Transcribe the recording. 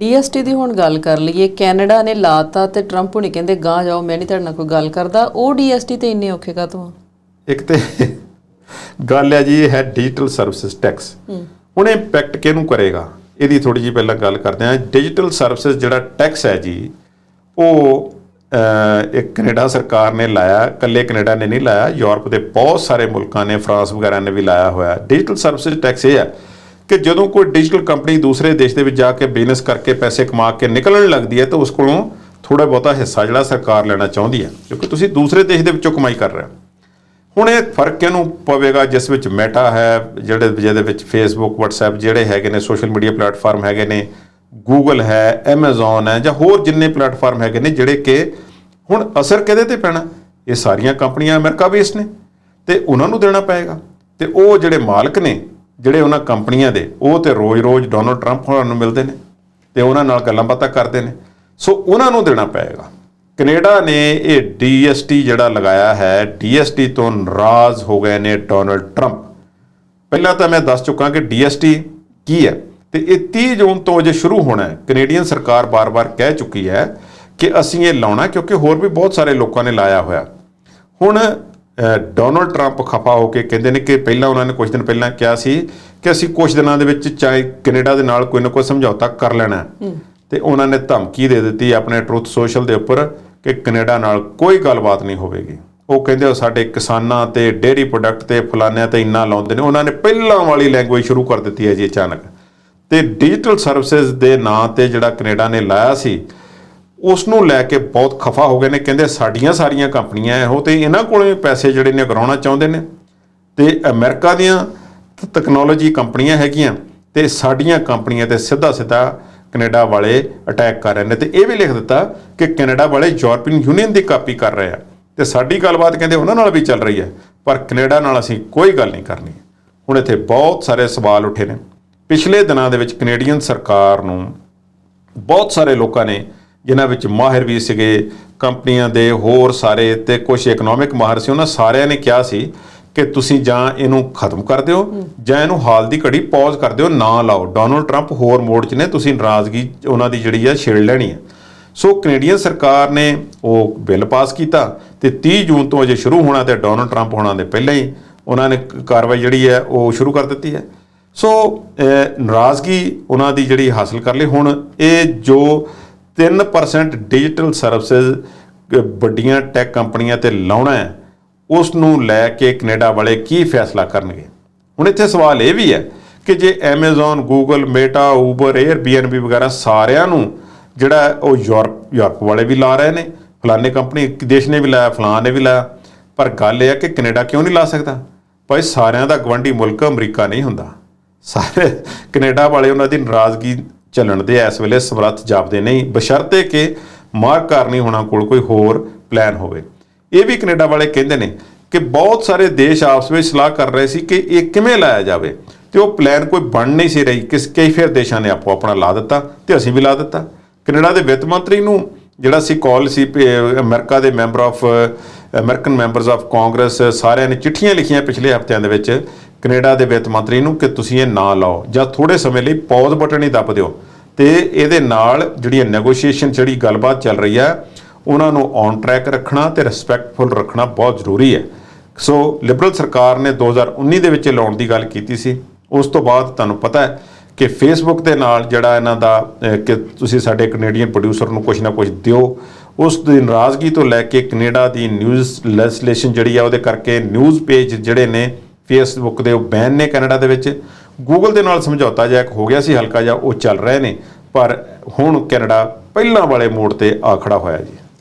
ਡੀਐਸਟੀ ਦੀ ਹੁਣ ਗੱਲ ਕਰ ਲਈਏ ਕੈਨੇਡਾ ਨੇ ਲਾਤਾ ਤੇ ਟਰੰਪ ਹੁਣੀ ਕਹਿੰਦੇ ਗਾਂ ਜਾਓ ਮੈਂ ਨਹੀਂ ਤੁਹਾਡੇ ਨਾਲ ਕੋਈ ਗੱਲ ਕਰਦਾ। ਉਹ ਡੀਐਸਟੀ ਤੇ ਇੰਨੇ ਔਖੇ ਕਾਹਤੋਂ ਆ? ਇੱਕ ਤੇ ਗੱਲ ਹੈ ਜੀ ਇਹ ਹੈ ਡਿਜੀਟਲ ਸਰਵਿਸਿਜ਼ ਟੈਕਸ ਹੁਣ ਇਹ ਇੰਪੈਕਟ ਕਿਹਨੂੰ ਕਰੇਗਾ? ਇਹਦੀ ਥੋੜੀ ਜੀ ਪਹਿਲਾਂ ਗੱਲ ਕਰਦੇ ਹਾਂ। ਡਿਜੀਟਲ ਸਰਵਿਸਿਜ਼ ਜਿਹੜਾ ਟੈਕਸ ਹੈ ਜੀ ਉਹ ਇੱਕ ਕੈਨੇਡਾ ਸਰਕਾਰ ਨੇ ਲਾਇਆ ਇਕੱਲੇ ਕੈਨੇਡਾ ਨੇ ਨਹੀਂ ਲਾਇਆ ਯੂਰਪ ਦੇ ਬਹੁਤ ਸਾਰੇ ਮੁਲਕਾਂ ਨੇ ਫਰਾਂਸ ਵਗੈਰਾ ਨੇ ਵੀ ਲਾਇਆ ਹੋਇਆ। ਡਿਜੀਟਲ ਸਰਵਿਸਿਜ਼ ਟੈਕਸ ਇਹ ਹੈ ਕਿ ਜਦੋਂ ਕੋਈ ਡਿਜੀਟਲ ਕੰਪਨੀ ਦੂਸਰੇ ਦੇਸ਼ ਦੇ ਵਿੱਚ ਜਾ ਕੇ ਬਿਜ਼ਨਸ ਕਰਕੇ ਪੈਸੇ ਕਮਾ ਕੇ ਨਿਕਲਣ ਲੱਗਦੀ ਹੈ, ਤਾਂ ਉਸ ਕੋਲੋਂ ਥੋੜਾ ਬਹੁਤਾ ਹਿੱਸਾ ਜਿਹੜਾ ਸਰਕਾਰ ਲੈਣਾ ਚਾਹੁੰਦੀ ਹੈ, ਕਿਉਂਕਿ ਤੁਸੀਂ ਦੂਸਰੇ ਦੇਸ਼ ਦੇ ਵਿੱਚੋਂ ਕਮਾਈ ਕਰ ਰਹੇ ਹੋ। ਹੁਣ ਇਹ ਫ਼ਰਕ ਕਿਹਨੂੰ ਪਵੇਗਾ, ਜਿਸ ਵਿੱਚ ਮੈਟਾ ਹੈ, ਜਿਹੜੇ ਜਿਹਦੇ ਵਿੱਚ ਫੇਸਬੁੱਕ WhatsApp ਜਿਹੜੇ ਹੈਗੇ ਨੇ ਸੋਸ਼ਲ ਮੀਡੀਆ ਪਲੇਟਫਾਰਮ ਹੈਗੇ ਨੇ, Google ਹੈ, Amazon ਹੈ, ਜਾਂ ਹੋਰ ਜਿੰਨੇ ਪਲੇਟਫਾਰਮ ਹੈਗੇ ਨੇ, ਜਿਹੜੇ ਕਿ ਹੁਣ ਅਸਰ ਕਿਹਦੇ ਤੇ ਪੈਣਾ? ਇਹ ਸਾਰੀਆਂ ਕੰਪਨੀਆਂ ਅਮਰੀਕਾ ਬੇਸਡ ਨੇ, ਤੇ ਉਹਨਾਂ ਨੂੰ ਦੇਣਾ ਪਏਗਾ। ਤੇ ਉਹ ਜਿਹੜੇ ਮਾਲਕ ਨੇ ਜਿਹੜੇ ਉਹਨਾਂ ਕੰਪਨੀਆਂ ਦੇ, ਉਹ ਤੇ ਰੋਜ਼-ਰੋਜ਼ ਡੋਨਲਡ ਟਰੰਪ ਹੋਰਾਂ ਨੂੰ ਮਿਲਦੇ ਨੇ ਤੇ ਉਹਨਾਂ ਨਾਲ ਗੱਲਾਂ ਬਾਤਾਂ ਕਰਦੇ ਨੇ। ਸੋ ਉਹਨਾਂ ਨੂੰ ਦੇਣਾ ਪਏਗਾ। ਕੈਨੇਡਾ ਨੇ ਇਹ ਡੀਐਸਟੀ ਜਿਹੜਾ ਲਗਾਇਆ ਹੈ ਡੀਐਸਟੀ ਤੋਂ ਨਾਰਾਜ਼ ਹੋ ਗਏ ਨੇ ਡੋਨਲਡ ਟਰੰਪ ਪਹਿਲਾਂ ਤਾਂ ਮੈਂ ਦੱਸ ਚੁੱਕਾ ਕਿ ਡੀਐਸਟੀ ਕੀ ਹੈ? ਤੇ ਇਹ 30 ਜੂਨ ਤੋਂ ਜੇ ਸ਼ੁਰੂ ਹੋਣਾ ਹੈ। ਕੈਨੇਡੀਅਨ ਸਰਕਾਰ ਬਾਰ-ਬਾਰ ਕਹਿ ਚੁੱਕੀ ਹੈ ਕਿ ਅਸੀਂ ਇਹ ਲਾਉਣਾ ਕਿਉਂਕਿ ਹੋਰ ਵੀ ਬਹੁਤ ਸਾਰੇ ਲੋਕਾਂ ਨੇ ਲਾਇਆ ਹੋਇਆ। ਹੁਣ ਡੋਨਲਡ ਟਰੰਪ ਖਫਾ ਹੋ ਕੇ ਕਹਿੰਦੇ ਨੇ ਕਿ ਪਹਿਲਾਂ ਉਹਨਾਂ ਨੇ ਕੁਝ ਦਿਨ ਪਹਿਲਾਂ ਕਿਹਾ ਸੀ ਕਿ ਅਸੀਂ ਕੁਝ ਦਿਨਾਂ ਦੇ ਵਿੱਚ ਚਾਹੇ ਕੈਨੇਡਾ ਦੇ ਨਾਲ ਕੋਈ ਨਾ ਕੋਈ ਸਮਝੌਤਾ ਕਰ ਲੈਣਾ। ਤੇ ਉਹਨਾਂ ਨੇ ਧਮਕੀ ਦੇ ਦਿੱਤੀ ਆਪਣੇ ਟਰੁੱਥ ਸੋਸ਼ਲ ਦੇ ਉੱਪਰ ਕਿ ਕੈਨੇਡਾ ਨਾਲ ਕੋਈ ਗੱਲਬਾਤ ਨਹੀਂ ਹੋਵੇਗੀ। ਉਹ ਕਹਿੰਦੇ ਉਹ ਸਾਡੇ ਕਿਸਾਨਾਂ ਤੇ ਡੇਅਰੀ ਪ੍ਰੋਡਕਟ ਤੇ ਫਲਾਨਿਆਂ ਤੇ ਇੰਨਾ ਲਾਉਂਦੇ ਨੇ ਉਹਨਾਂ ਨੇ ਪਹਿਲਾਂ ਵਾਲੀ ਲੈਂਗੁਏਜ ਸ਼ੁਰੂ ਕਰ ਦਿੱਤੀ ਹੈ ਜੀ ਅਚਾਨਕ। ਤੇ ਡਿਜੀਟਲ ਸਰਵਿਸਿਜ਼ ਦੇ ਨਾਂ ਤੇ ਜਿਹੜਾ ਕੈਨੇਡਾ ਨੇ ਲਾਇਆ ਸੀ ਉਸ ਨੂੰ ਲੈ ਕੇ ਬਹੁਤ ਖਫਾ ਹੋ ਗਏ ਨੇ। ਕਹਿੰਦੇ ਸਾਡੀਆਂ ਸਾਰੀਆਂ ਕੰਪਨੀਆਂ ਇਹੋ ਤੇ ਇਹਨਾਂ ਕੋਲੇ ਪੈਸੇ ਜਿਹੜੇ ਨੇ ਗਰਾਉਣਾ ਚਾਹੁੰਦੇ ਨੇ। ਤੇ ਅਮਰੀਕਾ ਦੀਆਂ ਟੈਕਨੋਲੋਜੀ ਕੰਪਨੀਆਂ ਹੈਗੀਆਂ ਤੇ ਸਾਡੀਆਂ ਕੰਪਨੀਆਂ ਤੇ ਸਿੱਧਾ ਸਿੱਧਾ ਕੈਨੇਡਾ ਵਾਲੇ ਅਟੈਕ ਕਰ ਰਹੇ ਨੇ। ਤੇ ਇਹ ਵੀ ਲਿਖ ਦਿੱਤਾ ਕਿ ਕੈਨੇਡਾ ਵਾਲੇ ਯੂਰਪੀਅਨ ਯੂਨੀਅਨ ਦੀ ਕਾਪੀ ਕਰ ਰਹੇ ਆ। ਤੇ ਸਾਡੀ ਗੱਲਬਾਤ ਕਹਿੰਦੇ ਉਹਨਾਂ ਨਾਲ ਵੀ ਚੱਲ ਰਹੀ ਹੈ, ਪਰ ਕੈਨੇਡਾ ਨਾਲ ਅਸੀਂ ਕੋਈ ਗੱਲ ਨਹੀਂ ਕਰਨੀ। ਹੁਣ ਇੱਥੇ ਬਹੁਤ ਸਾਰੇ ਸਵਾਲ ਉੱਠੇ ਨੇ। ਪਿਛਲੇ ਦਿਨਾਂ ਦੇ ਵਿੱਚ ਕੈਨੇਡੀਅਨ ਸਰਕਾਰ ਨੂੰ ਬਹੁਤ ਸਾਰੇ ਲੋਕਾਂ ਨੇ ਜਿਨ੍ਹਾਂ ਵਿੱਚ ਮਾਹਿਰ ਵੀ ਸੀਗੇ, ਕੰਪਨੀਆਂ ਦੇ ਹੋਰ ਸਾਰੇ ਤੇ ਕੁਝ ਇਕਨੋਮਿਕ ਮਾਹਿਰ ਸੀ, ਉਹਨਾਂ ਸਾਰਿਆਂ ਨੇ ਕਿਹਾ ਸੀ ਕਿ ਤੁਸੀਂ ਜਾਂ ਇਹਨੂੰ ਖਤਮ ਕਰ ਦਿਓ ਜਾਂ ਇਹਨੂੰ ਹਾਲ ਦੀ ਘੜੀ ਪੌਜ਼ ਕਰ ਦਿਓ, ਨਾ ਲਾਓ। ਡੋਨਲਡ ਟਰੰਪ ਹੋਰ ਮੋੜ 'ਚ ਨੇ, ਤੁਸੀਂ ਨਾਰਾਜ਼ਗੀ ਉਹਨਾਂ ਦੀ ਜਿਹੜੀ ਆ ਛੇੜ ਲੈਣੀ ਹੈ ਸੋ ਕੈਨੇਡੀਅਨ ਸਰਕਾਰ ਨੇ ਉਹ ਬਿੱਲ ਪਾਸ ਕੀਤਾ ਤੇ 30 ਜੂਨ ਤੋਂ ਅਜੇ ਸ਼ੁਰੂ ਹੋਣਾ ਤੇ ਡੋਨਲਡ ਟਰੰਪ ਹੋਣਾ ਦੇ ਪਹਿਲਾਂ ਹੀ ਉਹਨਾਂ ਨੇ ਕਾਰਵਾਈ ਜਿਹੜੀ ਹੈ ਉਹ ਸ਼ੁਰੂ ਕਰ ਦਿੱਤੀ ਹੈ। ਸੋ ਨਾਰਾਜ਼ਗੀ ਉਹਨਾਂ ਦੀ ਜਿਹੜੀ ਹਾਸਲ ਕਰ ਲਈ। ਹੁਣ ਇਹ ਜੋ 3% ਡਿਜੀਟਲ ਸਰਵਿਸਿਜ਼ ਵੱਡੀਆਂ ਟੈਕ ਕੰਪਨੀਆਂ ਤੇ ਲਾਉਣਾ ਹੈ, ਉਸ ਨੂੰ ਲੈ ਕੇ ਕੈਨੇਡਾ ਵਾਲੇ ਕੀ ਫੈਸਲਾ ਕਰਨਗੇ? ਹੁਣ ਇੱਥੇ ਸਵਾਲ ਇਹ ਵੀ ਹੈ ਕਿ ਜੇ Amazon, Google, Meta, Uber, Airbnb ਵਗੈਰਾ ਸਾਰਿਆਂ ਨੂੰ ਜਿਹੜਾ ਉਹ ਯੂਰਪ ਯੂਰਪ ਵਾਲੇ ਵੀ ਲਾ ਰਹੇ ਨੇ, ਫਲਾਣੇ ਕੰਪਨੀ ਇੱਕ ਦੇਸ਼ ਨੇ ਵੀ ਲਾਇਆ, ਫਲਾਣ ਨੇ ਵੀ ਲਾਇਆ, ਪਰ ਗੱਲ ਇਹ ਹੈ ਕਿ ਕੈਨੇਡਾ ਕਿਉਂ ਨਹੀਂ ਲਾ ਸਕਦਾ? ਭਾਈ ਸਾਰਿਆਂ ਦਾ ਗਵੰਡੀ ਮੁਲਕ ਅਮਰੀਕਾ ਨਹੀਂ ਹੁੰਦਾ। ਸਾਰੇ ਕੈਨੇਡਾ ਵਾਲੇ ਉਹਨਾਂ ਦੀ ਨਾਰਾਜ਼ਗੀ ਚੱਲਣ ਦੇ ਇਸ ਵੇਲੇ ਸਮਰੱਥ ਜਾਪਦੇ ਨਹੀਂ। ਬਸ਼ਰਤੇ ਕਿ ਮਾਰਕ ਕਰਨੀ ਹੋਣਾ ਕੋਲ ਕੋਈ ਹੋਰ ਪਲਾਨ ਹੋਵੇ। ਇਹ ਵੀ ਕੈਨੇਡਾ ਵਾਲੇ ਕਹਿੰਦੇ ਨੇ ਕਿ ਬਹੁਤ ਸਾਰੇ ਦੇਸ਼ ਆਪਸ ਵਿੱਚ ਸਲਾਹ ਕਰ ਰਹੇ ਸੀ ਕਿ ਇਹ ਕਿਵੇਂ ਲਾਇਆ ਜਾਵੇ। ਤੇ ਉਹ ਪਲਾਨ ਕੋਈ ਬਣ ਨਹੀਂ ਸੀ ਰਹੀ। ਕਿਸ ਕਈ ਫਿਰ ਦੇਸ਼ਾਂ ਨੇ ਆਪੋ ਆਪਣਾ ਲਾ ਦਿੱਤਾ ਤੇ ਅਸੀਂ ਵੀ ਲਾ ਦਿੱਤਾ। ਕੈਨੇਡਾ ਦੇ ਵਿੱਤ ਮੰਤਰੀ ਨੂੰ ਜਿਹੜਾ ਸੀ ਕਾਲ ਸੀ ਵੀ, ਅਹ, ਅਮਰੀਕਾ ਦੇ member of American members of Congress ਸਾਰਿਆਂ ਨੇ ਚਿੱਠੀਆਂ ਲਿਖੀਆਂ ਪਿਛਲੇ ਹਫ਼ਤਿਆਂ ਦੇ ਵਿੱਚ ਕੈਨੇਡਾ ਦੇ ਵਿੱਤ ਮੰਤਰੀ ਨੂੰ ਕਿ ਤੁਸੀਂ ਇਹ ਨਾ ਲਾਓ ਜਾਂ ਥੋੜੇ ਸਮੇਂ ਲਈ ਪੌਜ਼ ਬਟਨ ਹੀ ਦੱਬ ਦਿਓ। ਤੇ ਇਹਦੇ ਨਾਲ ਜਿਹੜੀ ਨੈਗੋਸ਼ੀਏਸ਼ਨ ਜਿਹੜੀ ਗੱਲਬਾਤ ਚੱਲ ਰਹੀ ਹੈ, ਉਹਨਾਂ ਨੂੰ ਔਨ ਟਰੈਕ ਰੱਖਣਾ ਤੇ ਰਿਸਪੈਕਟਫੁਲ ਰੱਖਣਾ ਬਹੁਤ ਜ਼ਰੂਰੀ ਹੈ। ਸੋ ਲਿਬਰਲ ਸਰਕਾਰ ਨੇ 2019 ਦੇ ਵਿੱਚ ਲਾਉਣ ਦੀ ਗੱਲ ਕੀਤੀ ਸੀ। ਉਸ ਤੋਂ ਬਾਅਦ ਤੁਹਾਨੂੰ ਪਤਾ ਹੈ ਕਿ ਫੇਸਬੁੱਕ ਦੇ ਨਾਲ ਜਿਹੜਾ ਇਹਨਾਂ ਦਾ ਕਿ ਤੁਸੀਂ ਸਾਡੇ ਕੈਨੇਡੀਅਨ ਪ੍ਰੋਡਿਊਸਰ ਨੂੰ ਕੁਝ ਨਾ ਕੁਝ ਦਿਓ, ਉਸ ਦੀ ਨਾਰਾਜ਼ਗੀ ਤੋਂ ਲੈ ਕੇ ਕੈਨੇਡਾ ਦੀ ਨਿਊਜ਼ ਲੈਜਿਸਲੇਸ਼ਨ ਜਿਹੜੀ ਆ, ਉਹਦੇ ਕਰਕੇ ਨਿਊਜ਼ ਪੇਜ ਜਿਹੜੇ ਨੇ ਫੇਸਬੁੱਕ ਦੇ ਉਹ ਬੈਨ ਨੇ ਕੈਨੇਡਾ ਦੇ ਵਿੱਚ। ਗੂਗਲ ਦੇ ਨਾਲ ਸਮਝੌਤਾ ਜਿਹਾ ਇੱਕ ਹੋ ਗਿਆ ਸੀ, ਹਲਕਾ ਜਿਹਾ, ਉਹ ਚੱਲ ਰਹੇ ਨੇ। ਪਰ ਹੁਣ ਕੈਨੇਡਾ ਪਹਿਲਾਂ ਵਾਲੇ ਮੋੜ ਤੇ ਆ ਖੜਾ ਹੋਇਆ ਜੀ।